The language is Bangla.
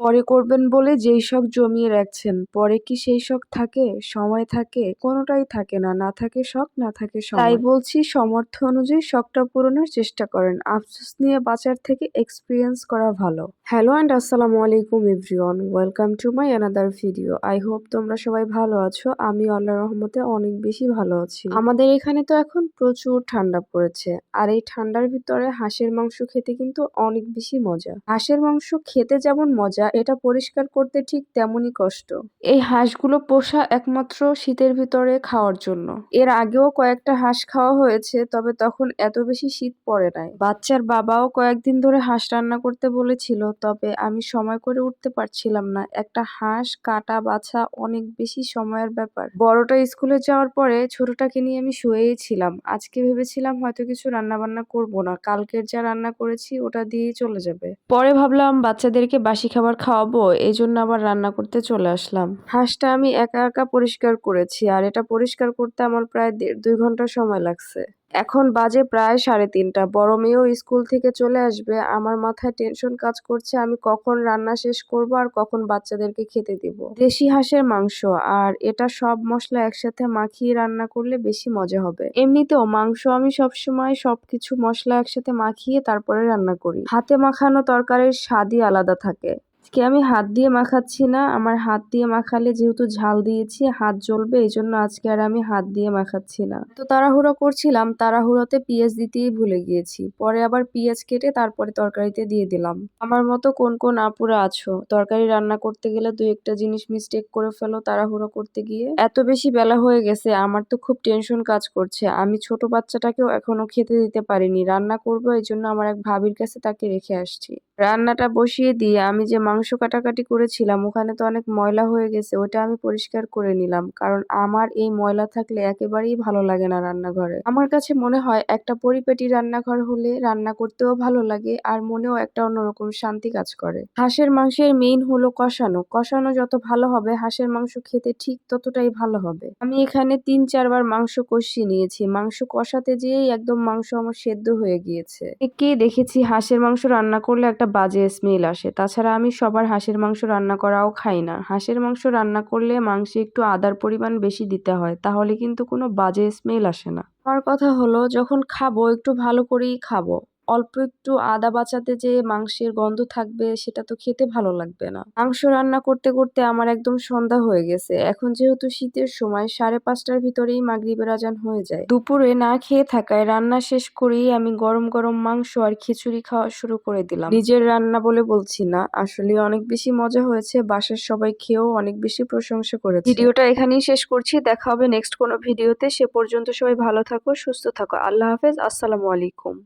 পরে করবেন বলে যেই শখ জমিয়ে রাখছেন পরে কি সেই শখ থাকে? সময় থাকে? কোনোটাই থাকে না। না থাকে শখ না থাকে তাই বলছি সমর্থ অনুযায়ী শখটা পূরণের চেষ্টা করেন। আফসোস নিয়ে বাঁচার থেকে এক্সপিরিয়েন্স করা ভালো। হ্যালো অ্যান্ড আসসালামু আলাইকুম everyone welcome to my another video I hope তোমরা সবাই ভালো আছো। আমি আল্লাহ রহমতে অনেক বেশি ভালো আছি। আমাদের এখানে তো এখন প্রচুর ঠান্ডা পড়েছে। আর এই ঠান্ডার ভিতরে হাঁসের মাংস খেতে কিন্তু অনেক বেশি মজা। হাঁসের মাংস খেতে যেমন মজা এটা পরিষ্কার করতে ঠিক তেমনই কষ্ট। এই হাঁসগুলো পোষা একমাত্র শীতের ভিতরে খাওয়ার জন্য। এর আগেও কয়েকটা হাঁস খাওয়া হয়েছে, তবে তখন এত বেশি শীত পড়ে নাই। বাচ্চার বাবাও কয়েকদিন ধরে হাঁস রান্না করতে বলেছিল, তবে আমি সময় করে উঠতে পারছিলাম না। একটা হাঁস কাটা বাছা অনেক বেশি সময়ের ব্যাপার। বড়টা স্কুলে যাওয়ার পরে ছোটটাকে নিয়ে আমি শুয়েই ছিলাম। আজকে ভেবেছিলাম হয়তো কিছু রান্না বান্না করব না। কালকের যা রান্না করেছি ওটা দিয়েই চলে যাবে। পরে ভাবলাম বাচ্চাদেরকে বাসি খাবার খাওয়াবো এই জন্য আবার রান্না করতে চলে আসলাম। হাঁসটা আমি একা একা পরিষ্কার করেছি, আর এটা পরিষ্কার করতে আমার প্রায় দেড়, দুই ঘণ্টা সময় লাগছে। এখন বাজে প্রায় সাড়ে তিনটা। বড় মেয়েও স্কুল থেকে চলে আসবে, আমার মাথায় টেনশন কাজ করছে, আমি কখন রান্না শেষ করব আর কখন বাচ্চাদেরকে খেতে দিব। দেশি হাঁসের মাংস, আর এটা সব মশলা একসাথে মাখিয়ে রান্না করলে বেশি মজা হবে। এমনিতেও মাংস আমি সবসময় সবকিছু মশলা একসাথে মাখিয়ে তারপরে রান্না করি। হাতে মাখানো তরকারির স্বাদই আলাদা থাকে। আজকে আমি হাত দিয়ে মাখাচ্ছি না, আমার হাত দিয়ে মাখালে যেহেতু ঝাল দিয়েছি, হাত জ্বলবে এই জন্য আজকে আর আমি হাত দিয়ে মাখাচ্ছি না। তো তাড়াহুড়ো করছিলাম, তাড়াহুড়োতে পেঁয়াজ দিতেই ভুলে গিয়েছি, পরে আবার পেঁয়াজ কেটে তারপরে তরকারিতে দিয়ে দিলাম। আমার মতো কোন কোন আপুরা আছো? তরকারি রান্না করতে গেলে দুই একটা জিনিস মিস্টেক করে ফেলো তাড়াহুড়ো করতে গিয়ে। এত বেশি বেলা হয়ে গেছে, আমার তো খুব টেনশন কাজ করছে, আমি ছোট বাচ্চাটাকেও এখনও খেতে দিতে পারিনি, রান্না করব এই জন্য আমার এক ভাবির কাছে তাকে রেখে আসছি। রান্নাটা বসিয়ে দিয়ে আমি যে মাংস কাটাকাটি করেছিলাম, ওখানে তো অনেক ময়লা হয়ে গেছে, ওটা আমি পরিষ্কার করে নিলাম। কারণ আমার এই ময়লা থাকলে একেবারেই ভালো লাগে না রান্নাঘরে। আমার কাছে মনে হয় একটা পরিপেটি রান্নাঘর হলে রান্না করতেও ভালো লাগে আর মনেও একটা অন্যরকম শান্তি কাজ করে। হাঁসের মাংসের মেইন হলো কষানো। কষানো যত ভালো হবে, হাঁসের মাংস খেতে ঠিক ততটাই ভালো হবে। আমি এখানে তিন চারবার মাংস কষিয়ে নিয়েছি। মাংস কষাতে যেয়েই একদম মাংস আমার সেদ্ধ হয়ে গিয়েছে। কে দেখেছি হাঁসের মাংস রান্না করলে একটা বাজে স্মেল আসে। তাছাড়া আমি সবার হাঁসের মাংস রান্না করাও খাই না। হাঁসের মাংস রান্না করলে মাংসে একটু আদার পরিমাণ বেশি দিতে হয়, তাহলে কিন্তু কোনো বাজে স্মেল আসে না। আমার কথা হলো, যখন খাব, একটু ভালো করেই খাব। অল্প একটু আদা বাঁচাতে যে মাংসের গন্ধ থাকবে, সেটা তো খেতে ভালো লাগবে না। মাংস রান্না করতে করতে আমার একদম সন্ধ্যা হয়ে গেছে। এখন যেহেতু শীতের সময়, সাড়ে পাঁচটার ভিতরেই মাগরিবের আজান হয়ে যায়। দুপুরে না খেয়ে থাকায় রান্না শেষ করেই আমি গরম গরম মাংস আর খিচুড়ি খাওয়া শুরু করে দিলাম। নিজের রান্না বলে বলছি না, আসলে অনেক বেশি মজা হয়েছে, বাসার সবাই খেয়েও অনেক বেশি প্রশংসা করেছে। ভিডিওটা এখানেই শেষ করছি, দেখা হবে নেক্সট কোনো ভিডিওতে। সে পর্যন্ত সবাই ভালো থাকো, সুস্থ থাকো। আল্লাহ হাফেজ, আসসালামু আলাইকুম।